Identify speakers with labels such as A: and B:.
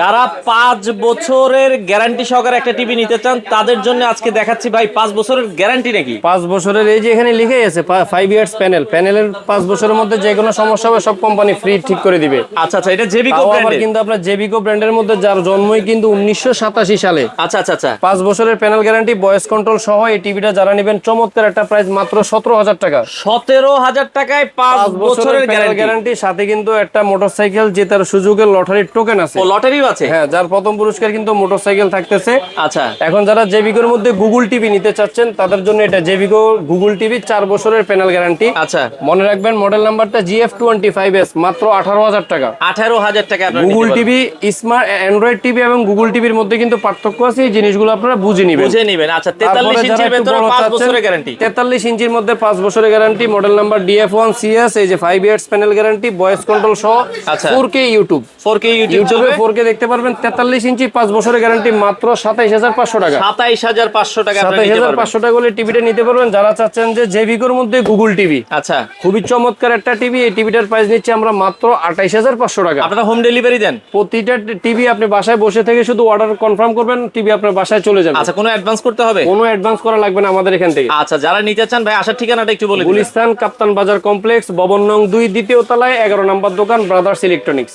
A: যারা পাঁচ বছরের গ্যারান্টি সহকারে একটা টিভি নিতে চান তাদের জন্য আজকে দেখাচ্ছি ভাই পাঁচ বছরের গ্যারান্টি নাকি?
B: পাঁচ বছরের এই যে এখানে লিখেই আছে ফাইভ ইয়ার্স প্যানেল প্যানেলের পাঁচ বছরের মধ্যে যে কোনো সমস্যা হবে সব কোম্পানি ফ্রি ঠিক করে দিবে।
A: আচ্ছা আচ্ছা এটা জেবিকো ব্র্যান্ডের
B: কিন্তু আপনার জেবিকো ব্র্যান্ডের মধ্যে যার জন্মই কিন্তু উনিশশো সাতাশি সালে।
A: আচ্ছা আচ্ছা আচ্ছা।
B: পাঁচ বছরের প্যানেল গ্যারান্টি ভয়েস কন্ট্রোল সহ এই টিভিটা যারা নেবেন চমৎকার একটা প্রাইস মাত্র সতেরো হাজার টাকা।
A: সতেরো হাজার টাকায় পাঁচ বছরের গ্যারান্টি
B: সাথে কিন্তু একটা মোটরসাইকেল জেতার সুযোগের লটারির টোকেন আছে।
A: ও লটারিও আছে?
B: হ্যাঁ যার প্রথম পুরস্কার কিন্তু মোটরসাইকেল থাকতেছে।
A: আচ্ছা।
B: এখন যারা জেবিকোর মধ্যে গুগল টিভি নিতে চাচ্ছেন তাদের জন্য এটা জেবিকো গুগল টিভি চার বছরের প্যানেল গ্যারান্টি
A: আচ্ছা।
B: মনে রাখবেন মডেল নাম্বারটা জিএফ টোয়েন্টি ফাইভ এস মাত্র আঠারো হাজার টাকা।
A: আঠারো হাজার টাকা
B: Google TV smart Android TV এবং গুগল টিভির মধ্যে কিন্তু পার্থক্য আছে এই জিনিসগুলো আপনারা বুঝে নিবেন।
A: বুঝে নিবেন। আচ্ছা তেতাল্লিশ ইঞ্চির ভেতরে পাঁচ বছরের গ্যারান্টি
B: তেতাল্লিশ ইঞ্চির মধ্যে পাঁচ বছরের guarantee model number DF one CS এই যে five years panel guarantee voice control সহ
A: আচ্ছা।
B: Four K YouTube
A: four K ইউটিউবে
B: ফোর কে দেখতে পারবেন তেতাল্লিশ ইঞ্চি পাঁচ বছরের গ্যারান্টি মাত্র সাতাইশ হাজার পাঁচশো টাকা।
A: সাতাইশ হাজার পাঁচশো টাকা
B: সাতাইশ হাজার পাঁচশো টাকা হলে টিভিটা নিতে পারবেন। যারা চাচ্ছেন যে জেভিকোর মধ্যে গুগল টিভি
A: আচ্ছা।
B: খুবই চমৎকার একটা টিভি এই টিভিটার প্রাইস নিচ্ছে আমরা মাত্র আঠাইশ হাজার পাঁচশো টাকা।
A: আপনারা হোম ডেলিভারি দেন।
B: প্রতিটা টিভি আপনি বাসায় বসে থেকে শুধু অর্ডার কনফার্ম করবেন টিভি আপনার বাসায় চলে যাবে।
A: আচ্ছা কোনো অ্যাডভান্স করতে হবে?
B: কোনো অ্যাডভান্স করা লাগবে না আমাদের এখান থেকে।
A: আচ্ছা যারা নিতে চান ভাই আসার ঠিকানাটা একটু বলে দিন
B: গুলিস্তান কাপ্তান বাজার কমপ্লেক্স ভবন নং দুই দ্বিতীয় তলায় এগারো নম্বর দোকান ব্রাদার্স ইলেকট্রনিক্স